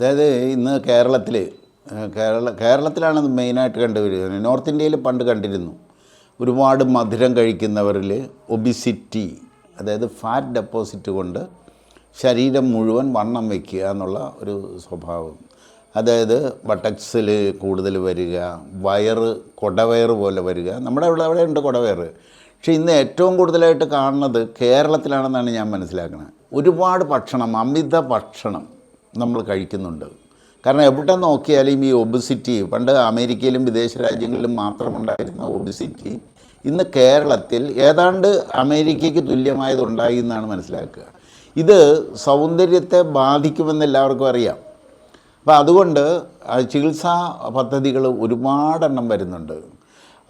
അതായത് ഇന്ന് കേരളത്തിൽ കേരള കേരളത്തിലാണ് മെയിനായിട്ട് കണ്ടുവരുന്നത് നോർത്ത് ഇന്ത്യയിൽ പണ്ട് കണ്ടിരുന്നു. ഒരുപാട് മധുരം കഴിക്കുന്നവരിൽ ഒബിസിറ്റി അതായത് ഫാറ്റ് ഡെപ്പോസിറ്റ് കൊണ്ട് ശരീരം മുഴുവൻ വണ്ണം വയ്ക്കുക എന്നുള്ള ഒരു സ്വഭാവം. അതായത് ബട്ടക്സിൽ കൂടുതൽ വരിക വയറ് കൊടവയറ് പോലെ വരിക. നമ്മുടെ ഇവിടെ അവിടെ ഉണ്ട് കൊടവയറ്. പക്ഷേ ഇന്ന് ഏറ്റവും കൂടുതലായിട്ട് കാണുന്നത് കേരളത്തിലാണെന്നാണ് ഞാൻ മനസ്സിലാക്കുന്നത്. ഒരുപാട് ഭക്ഷണം അമിത ഭക്ഷണം. നമ്മൾ കഴിക്കുന്നുണ്ട്. കാരണം എവിടെ നോക്കിയാലും ഈ ഒബിസിറ്റി പണ്ട് അമേരിക്കയിലും വിദേശ രാജ്യങ്ങളിലും മാത്രമുണ്ടായിരുന്ന ഒബിസിറ്റി ഇന്ന് കേരളത്തിൽ ഏതാണ്ട് അമേരിക്കയ്ക്ക് തുല്യമായതുണ്ടായി എന്നാണ് മനസ്സിലാക്കുക. ഇത് സൗന്ദര്യത്തെ ബാധിക്കുമെന്ന് എല്ലാവർക്കും അറിയാം. അപ്പോൾ അതുകൊണ്ട് ചികിത്സാ പദ്ധതികൾ ഒരുപാടെണ്ണം വരുന്നുണ്ട്.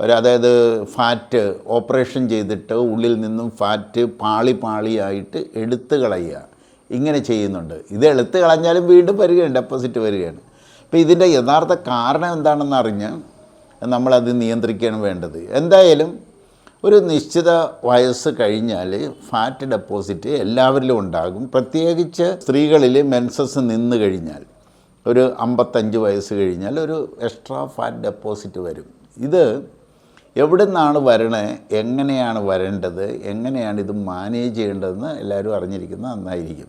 ഒരു അതായത് ഫാറ്റ് ഓപ്പറേഷൻ ചെയ്തിട്ട് ഉള്ളിൽ നിന്നും ഫാറ്റ് പാളി പാളിയായിട്ട് എടുത്തു കളയുക. ഇങ്ങനെ ചെയ്യുന്നുണ്ട്. ഇത് എടുത്തു കളഞ്ഞാലും വീണ്ടും വരികയാണ് ഡെപ്പോസിറ്റ് വരികയാണ്. അപ്പോൾ ഇതിന്റെ യഥാർത്ഥ കാരണം എന്താണെന്ന് അറിഞ്ഞ് നമ്മളത് നിയന്ത്രിക്കുകയാണ് വേണ്ടത്. എന്തായാലും ഒരു നിശ്ചിത വയസ്സ് കഴിഞ്ഞാൽ ഫാറ്റ് ഡെപ്പോസിറ്റ് എല്ലാവരിലും ഉണ്ടാകും. പ്രത്യേകിച്ച് സ്ത്രീകളിൽ മെൻസസ് നിന്ന് കഴിഞ്ഞാൽ ഒരു അമ്പത്തഞ്ച് വയസ്സ് കഴിഞ്ഞാൽ ഒരു എക്സ്ട്രാ ഫാറ്റ് ഡെപ്പോസിറ്റ് വരും. ഇത് എവിടെ നിന്നാണ് വരണേ എങ്ങനെയാണ് വരേണ്ടത് എങ്ങനെയാണ് ഇത് മാനേജ് ചെയ്യേണ്ടതെന്ന് എല്ലാവരും അറിഞ്ഞിരിക്കുന്നത് നന്നായിരിക്കും.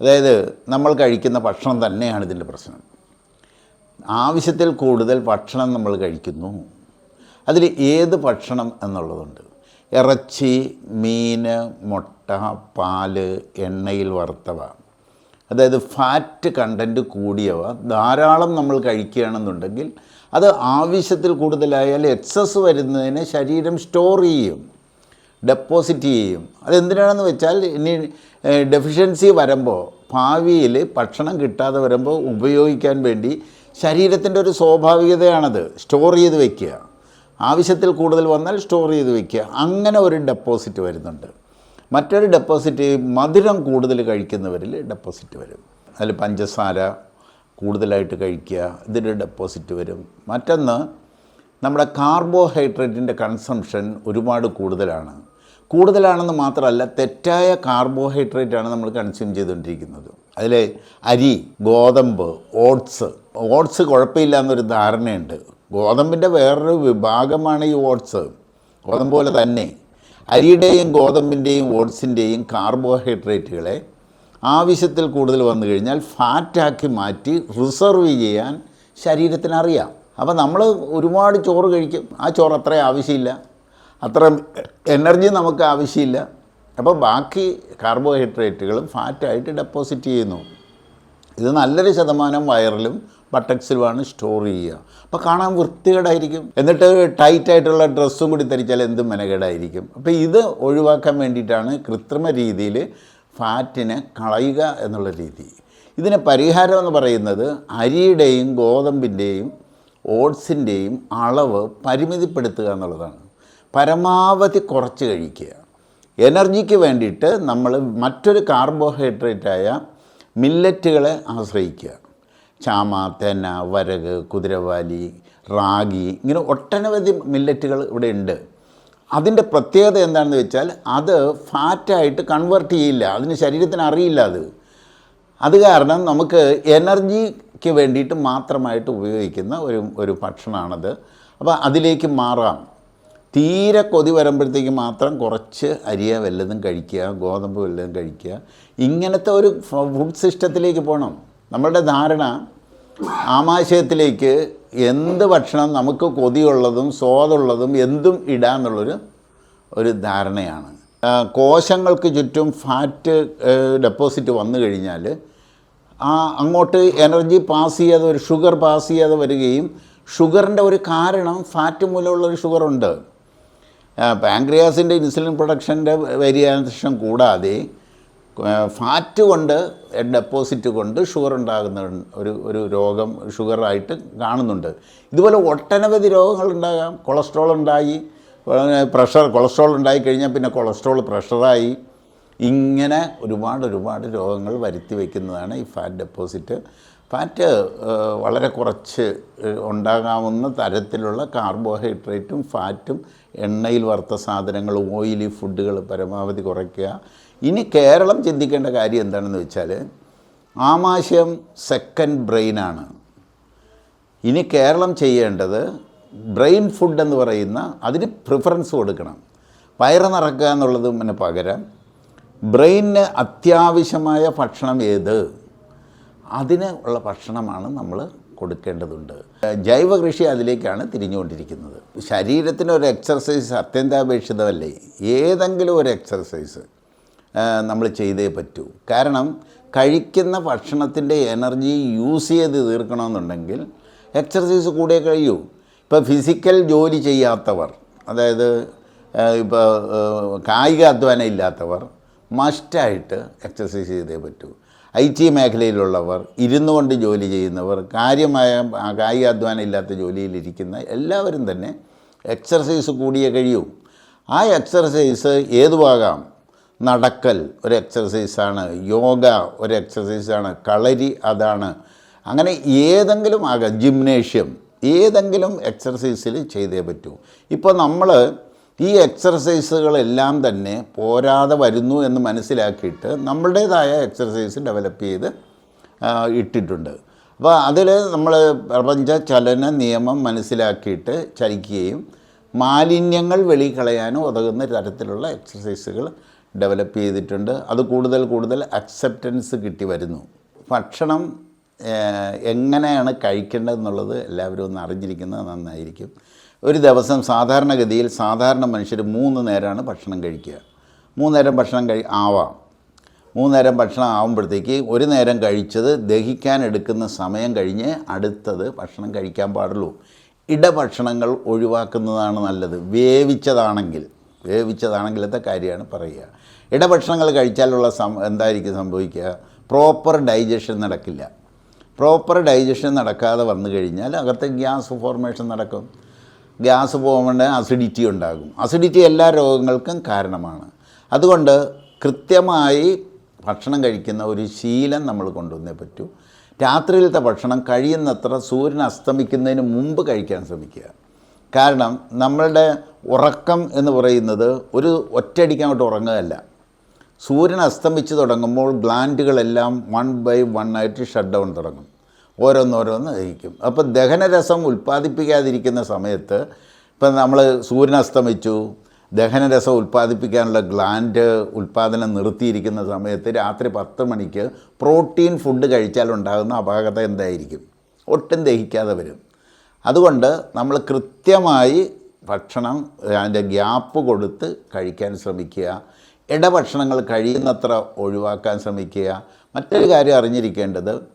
അതായത് നമ്മൾ കഴിക്കുന്ന ഭക്ഷണം തന്നെയാണ് ഇതിന്റെ പ്രശ്നം. ആവശ്യത്തിൽ കൂടുതൽ ഭക്ഷണം നമ്മൾ കഴിക്കുന്നു. അതിൽ ഏത് ഭക്ഷണം എന്നുള്ളതുണ്ട്. ഇറച്ചി മീൻ മുട്ട പാൽ എണ്ണയിൽ വറുത്തവ. അതായത് ഫാറ്റ് കണ്ടന്റ് കൂടിയവ ധാരാളം നമ്മൾ കഴിക്കുകയാണെന്നുണ്ടെങ്കിൽ അത് ആവശ്യത്തിൽ കൂടുതലായാൽ എക്സസ് വരുന്നതിന് ശരീരം സ്റ്റോർ ചെയ്യും. ഡെപ്പോസിറ്റ് ചെയ്യും. അതെന്തിനാണെന്ന് വെച്ചാൽ ഇനി ഡെഫിഷ്യൻസി വരുമ്പോൾ ഭാവിയിൽ ഭക്ഷണം കിട്ടാതെ വരുമ്പോൾ ഉപയോഗിക്കാൻ വേണ്ടി ശരീരത്തിന്റെ ഒരു സ്വാഭാവികതയാണത്. സ്റ്റോർ ചെയ്ത് വയ്ക്കുക ആവശ്യത്തിൽ കൂടുതൽ വന്നാൽ സ്റ്റോർ ചെയ്ത് വയ്ക്കുക അങ്ങനെ ഒരു ഡെപ്പോസിറ്റ് വരുന്നുണ്ട്. മറ്റൊരു ഡെപ്പോസിറ്റ് മധുരം കൂടുതൽ കഴിക്കുന്നവരിൽ ഡെപ്പോസിറ്റ് വരും. അതിൽ പഞ്ചസാര കൂടുതലായിട്ട് കഴിക്കുക. ഇതിന്റെ ഡെപ്പോസിറ്റ് വരും. മറ്റൊന്ന് നമ്മുടെ കാർബോഹൈഡ്രേറ്റിന്റെ കൺസംഷൻ ഒരുപാട് കൂടുതലാണ്. കൂടുതലാണെന്ന് മാത്രമല്ല തെറ്റായ കാർബോഹൈഡ്രേറ്റാണ് നമ്മൾ കൺസ്യൂം ചെയ്തുകൊണ്ടിരിക്കുന്നത്. അതിൽ അരി ഗോതമ്പ് ഓട്സ് ഓട്സ് കുഴപ്പമില്ല എന്നൊരു ധാരണയുണ്ട്. ഗോതമ്പിന്റെ വേറൊരു വിഭാഗമാണ് ഈ ഓട്സ് ഗോതമ്പ് പോലെ തന്നെ അരിയുടെയും ഗോതമ്പിന്റെയും ഓട്സിന്റെയും കാർബോഹൈഡ്രേറ്റുകളെ ആവശ്യത്തിൽ കൂടുതൽ വന്നു കഴിഞ്ഞാൽ ഫാറ്റാക്കി മാറ്റി റിസർവ് ചെയ്യാൻ ശരീരത്തിന് അറിയാം. അപ്പോൾ നമ്മൾ ഒരുപാട് ചോറ് കഴിക്കും. ആ ചോറ് അത്ര ആവശ്യമില്ല. അത്ര എനർജി നമുക്ക് ആവശ്യമില്ല. അപ്പോൾ ബാക്കി കാർബോഹൈഡ്രേറ്റുകളും ഫാറ്റായിട്ട് ഡെപ്പോസിറ്റ് ചെയ്യുന്നു. ഇത് നല്ലൊരു ശതമാനം വയറിലും ബട്ടക്സിലുമാണ് സ്റ്റോർ ചെയ്യുക. അപ്പോൾ കാണാൻ വൃത്തികേടായിരിക്കും. എന്നിട്ട് ടൈറ്റായിട്ടുള്ള ഡ്രസ്സും കൂടി ധരിച്ചാൽ എന്തും മെനകേടായിരിക്കും. അപ്പോൾ ഇത് ഒഴിവാക്കാൻ വേണ്ടിയിട്ടാണ് കൃത്രിമ രീതിയിൽ ഫാറ്റിനെ കളയുക എന്നുള്ള രീതി. ഇതിന് പരിഹാരം എന്ന് പറയുന്നത് അരിയുടെയും ഗോതമ്പിന്റെയും ഓട്സിന്റെയും അളവ് പരിമിതിപ്പെടുത്തുക എന്നുള്ളതാണ്. പരമാവധി കുറച്ച് കഴിക്കുക. എനർജിക്ക് വേണ്ടിയിട്ട് നമ്മൾ മറ്റൊരു കാർബോഹൈഡ്രേറ്റായ മില്ലറ്റുകളെ ആശ്രയിക്കുക. ചാമ തെന വരക് കുതിരവാലി റാഗി ഇങ്ങനെ ഒട്ടനവധി മില്ലറ്റുകൾ ഇവിടെ ഉണ്ട്. അതിന്റെ പ്രത്യേകത എന്താണെന്ന് വെച്ചാൽ അത് ഫാറ്റായിട്ട് കൺവേർട്ട് ചെയ്യില്ല. അതിന് ശരീരത്തിന് അറിയില്ല അത്. അത് കാരണം നമുക്ക് എനർജിക്ക് വേണ്ടിയിട്ട് മാത്രമായിട്ട് ഉപയോഗിക്കുന്ന ഒരു ഒരു ഭക്ഷണമാണത്. അപ്പോൾ അതിലേക്ക് മാറാം. തീരെ കൊതി വരുമ്പോഴത്തേക്ക് മാത്രം കുറച്ച് അരിയ വല്ലതും കഴിക്കുക ഗോതമ്പ് വല്ലതും കഴിക്കുക. ഇങ്ങനത്തെ ഒരു ഫുഡ് സിസ്റ്റത്തിലേക്ക് പോകണം. നമ്മളുടെ ധാരണ ആമാശയത്തിലേക്ക് എന്ത് ഭക്ഷണം നമുക്ക് കൊതിയുള്ളതും സ്വാദുള്ളതും എന്തും ഇടാന്നുള്ളൊരു ഒരു ധാരണയാണ്. കോശങ്ങൾക്ക് ചുറ്റും ഫാറ്റ് ഡെപ്പോസിറ്റ് വന്നു കഴിഞ്ഞാൽ ആ അങ്ങോട്ട് എനർജി പാസ് ചെയ്യാതെ ഒരു ഷുഗർ പാസ് ചെയ്യാതെ വരികയും ഷുഗറിന്റെ ഒരു കാരണം ഫാറ്റ് മൂലമുള്ളൊരു ഷുഗറുണ്ട്. പാങ്ക്രിയാസിന്റെ ഇൻസുലിൻ പ്രൊഡക്ഷന്റെ വേരിയേഷൻ കൂടാതെ ഫാറ്റ് കൊണ്ട് ഡെപ്പോസിറ്റ് കൊണ്ട് ഷുഗർ ഉണ്ടാകുന്ന ഒരു ഒരു രോഗം ഷുഗറായിട്ട് കാണുന്നുണ്ട്. ഇതുപോലെ ഒട്ടനവധി രോഗങ്ങൾ ഉണ്ടാകാം. കൊളസ്ട്രോൾ ഉണ്ടായി പ്രഷർ കൊളസ്ട്രോൾ ഉണ്ടായി കഴിഞ്ഞാൽ പിന്നെ കൊളസ്ട്രോൾ പ്രഷറായി. ഇങ്ങനെ ഒരുപാട് ഒരുപാട് രോഗങ്ങൾ വരുത്തി വയ്ക്കുന്നതാണ് ഈ ഫാറ്റ് ഡെപ്പോസിറ്റ്. ഫാറ്റ് വളരെ കുറച്ച് ഉണ്ടാകാവുന്ന തരത്തിലുള്ള കാർബോഹൈഡ്രേറ്റും ഫാറ്റും എണ്ണയിൽ വറുത്ത സാധനങ്ങൾ ഓയിലി ഫുഡുകൾ പരമാവധി കുറയ്ക്കുക. ഇനി കേരളം ചിന്തിക്കേണ്ട കാര്യം എന്താണെന്ന് വെച്ചാൽ ആമാശയം സെക്കൻഡ് ബ്രെയിനാണ് ഇനി കേരളം ചെയ്യേണ്ടത് ബ്രെയിൻ ഫുഡ് എന്ന് പറയുന്ന അതിന് പ്രിഫറൻസ് കൊടുക്കണം. വയറ് നിറക്കുക എന്നുള്ളത് പിന്നെ പകരം. ബ്രെയിനിന് അത്യാവശ്യമായ ഭക്ഷണം ഏത്? അതിന് ഉള്ള ഭക്ഷണമാണ് നമ്മൾ കൊടുക്കേണ്ടതുണ്ട്. ജൈവ കൃഷി അതിലേക്കാണ് തിരിഞ്ഞുകൊണ്ടിരിക്കുന്നത്. ശരീരത്തിന് ഒരു എക്സർസൈസ് അത്യന്താപേക്ഷിതമല്ലേ? ഏതെങ്കിലും ഒരു എക്സർസൈസ് നമ്മൾ ചെയ്തേ പറ്റൂ. കാരണം കഴിക്കുന്ന ഭക്ഷണത്തിന്റെ എനർജി യൂസ് ചെയ്ത് തീർക്കണമെന്നുണ്ടെങ്കിൽ എക്സർസൈസ് കൂടെ കഴിയൂ. ഇപ്പോൾ ഫിസിക്കൽ ജോലി ചെയ്യാത്തവർ അതായത് ഇപ്പോൾ കായിക അധ്വാനം ഇല്ലാത്തവർ മസ്റ്റായിട്ട് എക്സർസൈസ് ചെയ്തേ പറ്റൂ. ഐ ടി മേഖലയിലുള്ളവർ ഇരുന്നു കൊണ്ട് ജോലി ചെയ്യുന്നവർ കാര്യമായ കായിക അധ്വാനം ഇല്ലാത്ത ജോലിയിലിരിക്കുന്ന എല്ലാവരും തന്നെ എക്സർസൈസ് കൂടിയേ കഴിയൂ. ആ എക്സർസൈസ് ഏതുവാകാം നടക്കൽ ഒരു എക്സർസൈസാണ് യോഗ ഒരു എക്സർസൈസാണ് കളരി അതാണ്. അങ്ങനെ ഏതെങ്കിലും ആകാം ജിംനേഷ്യം ഏതെങ്കിലും എക്സർസൈസിൽ ചെയ്തേ പറ്റൂ. ഇപ്പോൾ നമ്മൾ ഈ എക്സർസൈസുകളെല്ലാം തന്നെ പോരാതെ വരുന്നു എന്ന് മനസ്സിലാക്കിയിട്ട് നമ്മളുടേതായ എക്സർസൈസ് ഡെവലപ്പ് ചെയ്ത് ഇട്ടിട്ടുണ്ട്. അപ്പോൾ അതിൽ നമ്മൾ പ്രപഞ്ച ചലന നിയമം മനസ്സിലാക്കിയിട്ട് ചലിക്കുകയും മാലിന്യങ്ങൾ വെളിക്കളയാനും ഉതകുന്ന തരത്തിലുള്ള എക്സസൈസുകൾ ഡെവലപ്പ് ചെയ്തിട്ടുണ്ട്. അത് കൂടുതൽ കൂടുതൽ അക്സെപ്റ്റൻസ് കിട്ടി വരുന്നു. ഭക്ഷണം എങ്ങനെയാണ് കഴിക്കേണ്ടതെന്നുള്ളത് എല്ലാവരും ഒന്ന് അറിഞ്ഞിരിക്കുന്നത് നന്നായിരിക്കും. ഒരു ദിവസം സാധാരണഗതിയിൽ സാധാരണ മനുഷ്യർ മൂന്ന് നേരമാണ് ഭക്ഷണം കഴിക്കുക. മൂന്ന് നേരം ഭക്ഷണം കഴി ആവാം. മൂന്ന് നേരം ഭക്ഷണം ആകുമ്പോഴത്തേക്ക് ഒരു നേരം കഴിച്ചത് ദഹിക്കാൻ എടുക്കുന്ന സമയം കഴിഞ്ഞ് അടുത്തത് ഭക്ഷണം കഴിക്കാൻ പാടുള്ളൂ. ഇടഭക്ഷണങ്ങൾ ഒഴിവാക്കുന്നതാണ് നല്ലത്. വേവിച്ചതാണെങ്കിൽ വേവിച്ചതാണെങ്കിലത്തെ കാര്യമാണ് പറയുക. ഇടഭക്ഷണങ്ങൾ കഴിച്ചാലുള്ള സം എന്തായിരിക്കും സംഭവിക്കുക? പ്രോപ്പർ ഡൈജഷൻ നടക്കില്ല. പ്രോപ്പർ ഡൈജഷൻ നടക്കാതെ വന്നു കഴിഞ്ഞാൽ അകത്ത് ഗ്യാസ് ഫോർമേഷൻ നടക്കും. ഗ്യാസ് പോകുമ്പോൾ അസിഡിറ്റി ഉണ്ടാകും. അസിഡിറ്റി എല്ലാ രോഗങ്ങൾക്കും കാരണമാണ്. അതുകൊണ്ട് കൃത്യമായി ഭക്ഷണം കഴിക്കുന്ന ഒരു ശീലം നമ്മൾ കൊണ്ടുവന്നേ പറ്റൂ. രാത്രിയിലത്തെ ഭക്ഷണം കഴിയുന്നത്ര സൂര്യൻ അസ്തമിക്കുന്നതിന് മുമ്പ് കഴിക്കാൻ ശ്രമിക്കുക. കാരണം നമ്മളുടെ ഉറക്കം എന്ന് പറയുന്നത് ഒരു ഒറ്റയടിക്ക് ഉറങ്ങുകയല്ല. സൂര്യൻ അസ്തമിച്ച് തുടങ്ങുമ്പോൾ ഗ്ലാൻഡുകളെല്ലാം വൺ ബൈ വൺ ആയിട്ട് ഷട്ട് ഡൗൺ തുടങ്ങും. ഓരോന്നോരോന്ന് ദഹിക്കും അപ്പോൾ ദഹനരസം ഉൽപ്പാദിപ്പിക്കാതിരിക്കുന്ന സമയത്ത് ഇപ്പം നമ്മൾ സൂര്യൻ അസ്തമിച്ചു ദഹനരസം ഉൽപ്പാദിപ്പിക്കാനുള്ള ഗ്ലാൻഡ് ഉൽപ്പാദനം നിർത്തിയിരിക്കുന്ന സമയത്ത് രാത്രി പത്ത് മണിക്ക് പ്രോട്ടീൻ ഫുഡ് കഴിച്ചാൽ ഉണ്ടാകുന്ന അപാകത എന്തായിരിക്കും? ഒട്ടും ദഹിക്കാതെ വരും. അതുകൊണ്ട് നമ്മൾ കൃത്യമായി ഭക്ഷണം അതിന്റെ ഗ്യാപ്പ് കൊടുത്ത് കഴിക്കാൻ ശ്രമിക്കുക. ഇടഭക്ഷണങ്ങൾ കഴിയുന്നത്ര ഒഴിവാക്കാൻ ശ്രമിക്കുക. മറ്റൊരു കാര്യം അറിഞ്ഞിരിക്കേണ്ടത്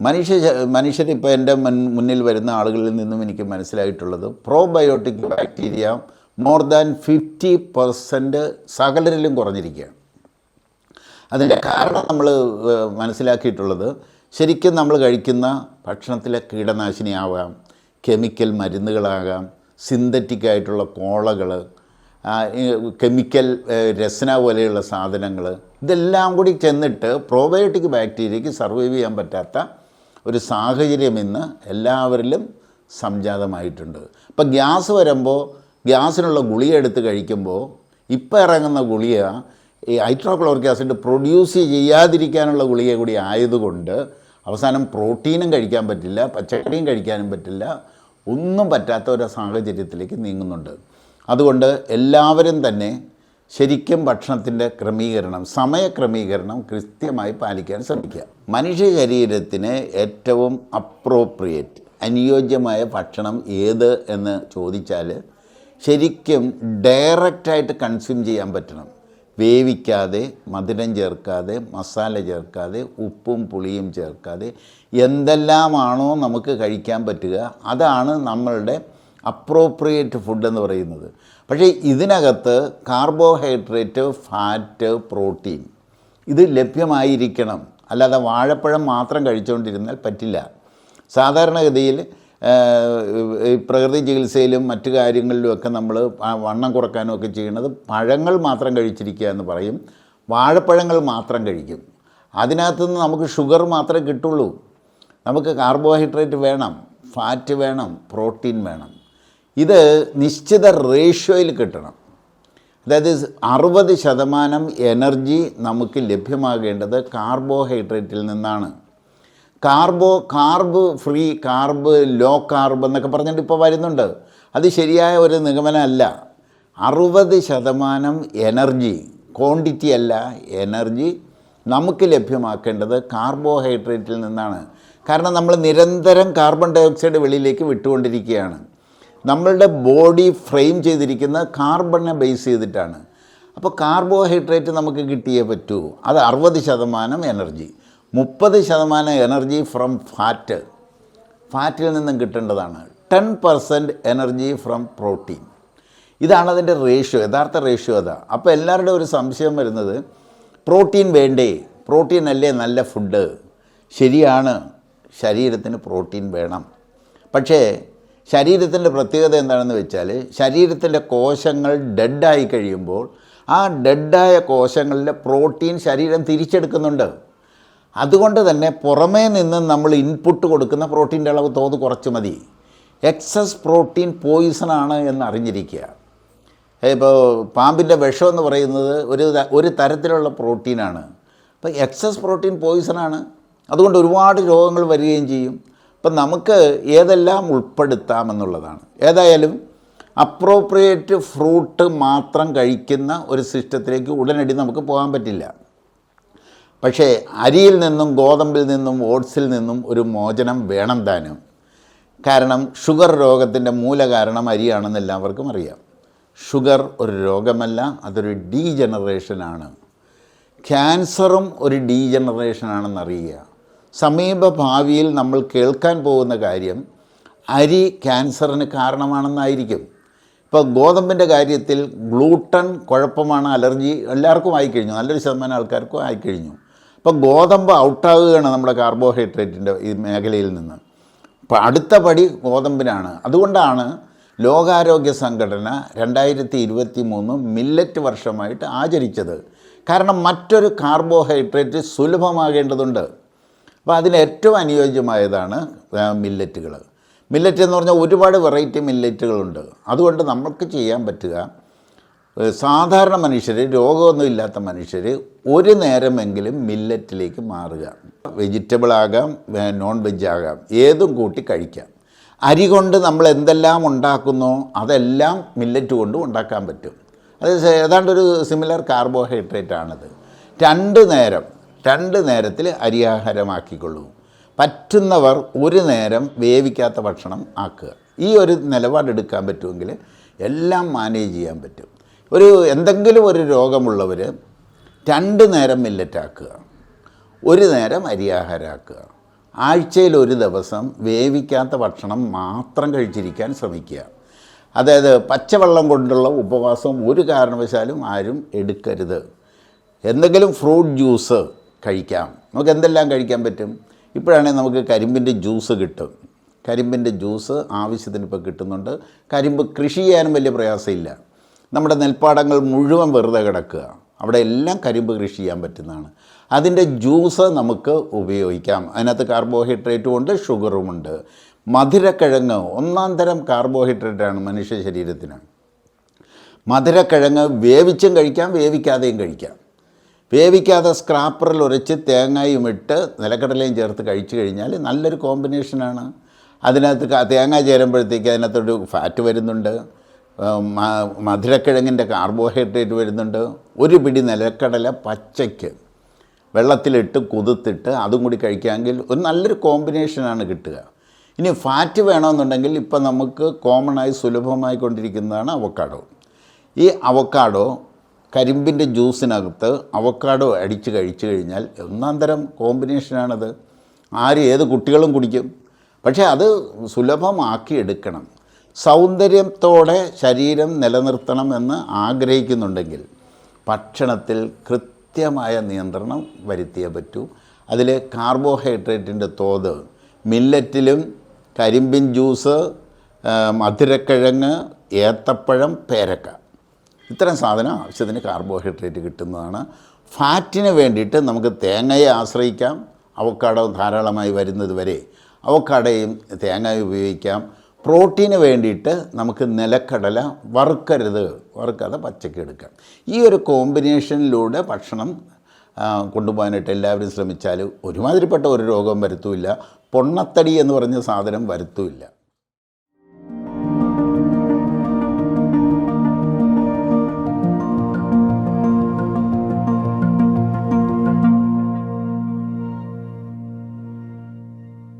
മനുഷ്യ മനുഷ്യരിപ്പോൾ എന്റെ മുൻ മുന്നിൽ വരുന്ന ആളുകളിൽ നിന്നും എനിക്ക് മനസ്സിലായിട്ടുള്ളത് probiotic bacteria more than fifty percent സകലരിലും കുറഞ്ഞിരിക്കുകയാണ്. അതിന്റെ കാരണം നമ്മൾ മനസ്സിലാക്കിയിട്ടുള്ളത് ശരിക്കും നമ്മൾ കഴിക്കുന്ന ഭക്ഷണത്തിലെ കീടനാശിനി കീടനാശിനിയാവാം കെമിക്കൽ മരുന്നുകളാകാം സിന്തറ്റിക് ആയിട്ടുള്ള കോളകൾ കെമിക്കൽ രസന പോലെയുള്ള സാധനങ്ങൾ ഇതെല്ലാം കൂടി ചെന്നിട്ട് പ്രോബയോട്ടിക് ബാക്ടീരിയയ്ക്ക് സർവൈവ് ചെയ്യാൻ പറ്റാത്ത ഒരു സാഹചര്യം ഇന്ന് എല്ലാവരിലും സംജാതമായിട്ടുണ്ട്. ഇപ്പം ഗ്യാസ് വരുമ്പോൾ ഗ്യാസിനുള്ള ഗുളിക എടുത്ത് കഴിക്കുമ്പോൾ ഇപ്പം ഇറങ്ങുന്ന ഗുളിക ഈ ഹൈഡ്രോക്ലോറിക് ആസിഡ് പ്രൊഡ്യൂസ് ചെയ്യാതിരിക്കാനുള്ള ഗുളിക കൂടി ആയതുകൊണ്ട് അവസാനം പ്രോട്ടീനും കഴിക്കാൻ പറ്റില്ല പച്ചക്കറിയും കഴിക്കാനും പറ്റില്ല ഒന്നും പറ്റാത്ത ഒരു സാഹചര്യത്തിലേക്ക് നീങ്ങുന്നുണ്ട്. അതുകൊണ്ട് എല്ലാവരും തന്നെ ശരിക്കും ഭക്ഷണത്തിന്റെ ക്രമീകരണം സമയക്രമീകരണം കൃത്യമായി പാലിക്കാൻ ശ്രമിക്കുക മനുഷ്യ ശരീരത്തിന് ഏറ്റവും അപ്രോപ്രിയേറ്റ് അനുയോജ്യമായ ഭക്ഷണം ഏത് എന്ന് ചോദിച്ചാൽ ശരിക്കും ഡയറക്റ്റായിട്ട് കൺസ്യൂം ചെയ്യാൻ പറ്റണം. വേവിക്കാതെ മധുരം ചേർക്കാതെ മസാല ചേർക്കാതെ ഉപ്പും പുളിയും ചേർക്കാതെ എന്തെല്ലാമാണോ നമുക്ക് കഴിക്കാൻ പറ്റുക അതാണ് നമ്മളുടെ അപ്രോപ്രിയേറ്റ് ഫുഡ് എന്ന് പറയുന്നത്. പക്ഷേ ഇതിനകത്ത് കാർബോഹൈഡ്രേറ്റ് ഫാറ്റ് പ്രോട്ടീൻ ഇത് ലഭ്യമായിരിക്കണം. അല്ലാതെ വാഴപ്പഴം മാത്രം കഴിച്ചുകൊണ്ടിരുന്നാൽ പറ്റില്ല. സാധാരണഗതിയിൽ പ്രകൃതി ചികിത്സയിലും മറ്റു കാര്യങ്ങളിലുമൊക്കെ നമ്മൾ വണ്ണം കുറക്കാനും ഒക്കെ ചെയ്യുന്നത് പഴങ്ങൾ മാത്രം കഴിച്ചിരിക്കുക എന്ന് പറയും. വാഴപ്പഴങ്ങൾ മാത്രം കഴിക്കും. അതിനകത്തുനിന്ന് നമുക്ക് ഷുഗർ മാത്രമേ കിട്ടുള്ളൂ. നമുക്ക് കാർബോഹൈഡ്രേറ്റ് വേണം ഫാറ്റ് വേണം പ്രോട്ടീൻ വേണം. ഇത് നിശ്ചിത റേഷ്യോയിൽ കിട്ടണം. അതായത് അറുപത് ശതമാനം എനർജി നമുക്ക് ലഭ്യമാകേണ്ടത് കാർബോഹൈഡ്രേറ്റിൽ നിന്നാണ്. Carbo carb free carb low carb എന്നൊക്കെ പറഞ്ഞിട്ട് ഇപ്പോൾ വരുന്നുണ്ട്. അത് ശരിയായ ഒരു നിഗമനമല്ല. അറുപത് ശതമാനം എനർജി ക്വാണ്ടിറ്റി അല്ല എനർജി നമുക്ക് ലഭ്യമാക്കേണ്ടത് കാർബോഹൈഡ്രേറ്റിൽ നിന്നാണ്. കാരണം നമ്മൾ നിരന്തരം കാർബൺ ഡയോക്സൈഡ് വെളിയിലേക്ക് വിട്ടുകൊണ്ടിരിക്കുകയാണ്. നമ്മളുടെ ബോഡി ഫ്രെയിം ചെയ്തിരിക്കുന്ന കാർബണിനെ ബേസ് ചെയ്തിട്ടാണ്. അപ്പോൾ കാർബോഹൈഡ്രേറ്റ് നമുക്ക് കിട്ടിയേ പറ്റൂ. അത് അറുപത് ശതമാനം എനർജി. മുപ്പത് ശതമാനം എനർജി ഫ്രം ഫാറ്റ്. ഫാറ്റിൽ നിന്നും കിട്ടേണ്ടതാണ്. Ten percent energy from protein. ഇതാണ് അതിന്റെ റേഷ്യോ യഥാർത്ഥ റേഷ്യോ അതാ. അപ്പോൾ എല്ലാവരുടെ ഒരു സംശയം വരുന്നത് പ്രോട്ടീൻ വേണ്ടേ? പ്രോട്ടീൻ അല്ലേ നല്ല ഫുഡ്? ശരിയാണ്. ശരീരത്തിന് പ്രോട്ടീൻ വേണം. പക്ഷേ ശരീരത്തിന്റെ പ്രത്യേകത എന്താണെന്ന് വെച്ചാൽ ശരീരത്തിന്റെ കോശങ്ങൾ ഡെഡായി കഴിയുമ്പോൾ ആ ഡെഡായ കോശങ്ങളിലെ പ്രോട്ടീൻ ശരീരം തിരിച്ചെടുക്കുന്നുണ്ട്. അതുകൊണ്ട് തന്നെ പുറമേ നിന്ന് നമ്മൾ ഇൻപുട്ട് കൊടുക്കുന്ന പ്രോട്ടീന്റെ അളവ് തോത് കുറച്ച് മതി. എക്സസ് പ്രോട്ടീൻ പോയിസണാണ് എന്ന് അറിഞ്ഞിരിക്കുക. ഇപ്പോൾ പാമ്പിന്റെ വിഷം എന്ന് പറയുന്നത് ഒരു ഒരു തരത്തിലുള്ള പ്രോട്ടീനാണ്. അപ്പോൾ എക്സസ് പ്രോട്ടീൻ പോയിസണാണ് അതുകൊണ്ട് ഒരുപാട് രോഗങ്ങൾ വരികയും ചെയ്യും. അപ്പം നമുക്ക് ഏതെല്ലാം ഉൾപ്പെടുത്താമെന്നുള്ളതാണ്. ഏതായാലും അപ്രോപ്രിയേറ്റ് ഫ്രൂട്ട് മാത്രം കഴിക്കുന്ന ഒരു സിസ്റ്റത്തിലേക്ക് ഉടനടി നമുക്ക് പോകാൻ പറ്റില്ല. പക്ഷേ അരിയിൽ നിന്നും ഗോതമ്പിൽ നിന്നും ഓട്സിൽ നിന്നും ഒരു മോചനം വേണം താനും. കാരണം ഷുഗർ രോഗത്തിന്റെ മൂലകാരണം അരിയാണെന്ന് എല്ലാവർക്കും അറിയാം. ഷുഗർ ഒരു രോഗമല്ല അതൊരു ഡീജനറേഷനാണ് ക്യാൻസറും ഒരു ഡീജനറേഷനാണെന്ന് അറിയുക സമീപ ഭാവിയിൽ നമ്മൾ കേൾക്കാൻ പോകുന്ന കാര്യം അരി ക്യാൻസറിന് കാരണമാണെന്നായിരിക്കും. ഇപ്പോൾ ഗോതമ്പിന്റെ കാര്യത്തിൽ ഗ്ലൂട്ടൺ കുഴപ്പമാണ് അലർജി എല്ലാവർക്കും ആയിക്കഴിഞ്ഞു നല്ലൊരു ശതമാനം ആൾക്കാർക്കും ആയിക്കഴിഞ്ഞു. അപ്പോൾ ഗോതമ്പ് ഔട്ടാകുകയാണ് നമ്മുടെ കാർബോഹൈഡ്രേറ്റിന്റെ ഈ മേഖലയിൽ നിന്ന്. അപ്പോൾ അടുത്ത പടി ഗോതമ്പിനാണ്. അതുകൊണ്ടാണ് ലോകാരോഗ്യ സംഘടന രണ്ടായിരത്തി ഇരുപത്തി മൂന്ന് മില്ലറ്റ് വർഷമായിട്ട് ആചരിച്ചത്. കാരണം മറ്റൊരു കാർബോഹൈഡ്രേറ്റ് സുലഭമാകേണ്ടതുണ്ട്. അപ്പോൾ അതിന് ഏറ്റവും അനുയോജ്യമായതാണ് മില്ലറ്റുകൾ മില്ലറ്റ് എന്ന് പറഞ്ഞാൽ ഒരുപാട് വെറൈറ്റി മില്ലറ്റുകളുണ്ട് അതുകൊണ്ട് നമുക്ക് ചെയ്യാൻ പറ്റുക സാധാരണ മനുഷ്യർ രോഗമൊന്നും ഇല്ലാത്ത മനുഷ്യർ ഒരു നേരമെങ്കിലും മില്ലറ്റിലേക്ക് മാറുക. വെജിറ്റബിൾ ആകാം നോൺ വെജ് ആകാം ഏതും കൂട്ടി കഴിക്കാം. അരി കൊണ്ട് നമ്മൾ എന്തെല്ലാം ഉണ്ടാക്കുന്നോ അതെല്ലാം മില്ലറ്റ് കൊണ്ടും ഉണ്ടാക്കാൻ പറ്റും. അത് ഏതാണ്ട് ഏതാണ്ടൊരു സിമിലർ കാർബോഹൈഡ്രേറ്റ് ആണത്. രണ്ട് നേരം രണ്ട് നേരത്തിൽ അരിയാഹാരമാക്കിക്കൊള്ളൂ പറ്റുന്നവർ ഒരു നേരം വേവിക്കാത്ത ഭക്ഷണം ആക്കുക. ഈ ഒരു നിലപാടെടുക്കാൻ പറ്റുമെങ്കിൽ എല്ലാം മാനേജ് ചെയ്യാൻ പറ്റും. ഒരു എന്തെങ്കിലും ഒരു രോഗമുള്ളവർ രണ്ട് നേരം മില്ലറ്റാക്കുക ഒരു നേരം അരിയാഹാരമാക്കുക. ആഴ്ചയിൽ ഒരു ദിവസം വേവിക്കാത്ത ഭക്ഷണം മാത്രം കഴിച്ചിരിക്കാൻ ശ്രമിക്കുക. അതായത് പച്ചവെള്ളം കൊണ്ടുള്ള ഉപവാസം ഒരു കാരണവശാലും ആരും എടുക്കരുത്. എന്തെങ്കിലും ഫ്രൂട്ട് ജ്യൂസ് കഴിക്കാം. നമുക്ക് എന്തെല്ലാം കഴിക്കാൻ പറ്റും? ഇപ്പോഴാണെങ്കിൽ നമുക്ക് കരിമ്പിന്റെ ജ്യൂസ് കിട്ടും. കരിമ്പിന്റെ ജ്യൂസ് ആവശ്യത്തിന് ഇപ്പോൾ കിട്ടുന്നുണ്ട്. കരിമ്പ് കൃഷി ചെയ്യാനും വലിയ പ്രയാസമില്ല. നമ്മുടെ നെൽപ്പാടങ്ങൾ മുഴുവൻ വെറുതെ കിടക്കുക. അവിടെ എല്ലാം കരിമ്പ് കൃഷി ചെയ്യാൻ പറ്റുന്നതാണ്. അതിന്റെ ജ്യൂസ് നമുക്ക് ഉപയോഗിക്കാം. അതിനകത്ത് കാർബോഹൈഡ്രേറ്റും ഉണ്ട് ഷുഗറും ഉണ്ട്. മധുരക്കിഴങ്ങ് ഒന്നാം തരം കാർബോഹൈഡ്രേറ്റാണ് മനുഷ്യ ശരീരത്തിന്. മധുരക്കിഴങ്ങ് വേവിച്ചും കഴിക്കാം വേവിക്കാതെയും കഴിക്കാം. വേവിക്കാതെ സ്ക്രാപ്പറിൽ ഉരച്ച് തേങ്ങയും ഇട്ട് നിലക്കടലയും ചേർത്ത് കഴിച്ചു കഴിഞ്ഞാൽ നല്ലൊരു കോമ്പിനേഷനാണ് അതിനകത്ത് തേങ്ങ ചേരുമ്പോഴത്തേക്ക് അതിനകത്തൊരു ഫാറ്റ് വരുന്നുണ്ട്. മധുരക്കിഴങ്ങിന്റെ കാർബോഹൈഡ്രേറ്റ് വരുന്നുണ്ട്. ഒരു പിടി നിലക്കടല പച്ചയ്ക്ക് വെള്ളത്തിലിട്ട് കുതിർത്തിട്ട് അതും കൂടി കഴിക്കാമെങ്കിൽ ഒരു നല്ലൊരു കോമ്പിനേഷനാണ് കിട്ടുക. ഇനി ഫാറ്റ് വേണമെന്നുണ്ടെങ്കിൽ ഇപ്പം നമുക്ക് കോമണായി സുലഭമായി കൊണ്ടിരിക്കുന്നതാണ് അവക്കാഡോ ഈ അവക്കാഡോ കരിമ്പിന്റെ ജ്യൂസിനകത്ത് അവക്കാഡോ അടിച്ച് കഴിച്ചു കഴിഞ്ഞാൽ ഒന്നാം തരം കോമ്പിനേഷനാണത്. ആര് ഏത് കുട്ടികളും കുടിക്കും. പക്ഷേ അത് സുലഭമാക്കി എടുക്കണം. സൗന്ദര്യത്തോടെ ശരീരം നിലനിർത്തണം എന്ന് ആഗ്രഹിക്കുന്നുണ്ടെങ്കിൽ ഭക്ഷണത്തിൽ കൃത്യമായ നിയന്ത്രണം വരുത്തിയേ പറ്റൂ. അതിൽ കാർബോഹൈഡ്രേറ്റിന്റെ തോത് മില്ലറ്റിലും കരിമ്പിൻ ജ്യൂസ് മധുരക്കിഴങ്ങ് ഏത്തപ്പഴം പേരക്ക. ഇത്തരം സാധനം ആവശ്യത്തിന് കാർബോഹൈഡ്രേറ്റ് കിട്ടുന്നതാണ്. ഫാറ്റിന് വേണ്ടിയിട്ട് നമുക്ക് തേങ്ങയെ ആശ്രയിക്കാം. അവക്കാടോ ധാരാളമായി വരുന്നത് വരെ അവക്കാടയും തേങ്ങയും ഉപയോഗിക്കാം. പ്രോട്ടീന് വേണ്ടിയിട്ട് നമുക്ക് നിലക്കടല വറുക്കരുത്. വറുക്കാതെ പച്ചക്ക് എടുക്കാം. ഈ ഒരു കോമ്പിനേഷനിലൂടെ ഭക്ഷണം കൊണ്ടുപോകാനായിട്ട് എല്ലാവരും ശ്രമിച്ചാൽ ഒരുമാതിരിപ്പെട്ട ഒരു രോഗം വരുത്തുമില്ല പൊണ്ണത്തടി എന്ന് പറഞ്ഞ സാധനം വരുത്തുമില്ല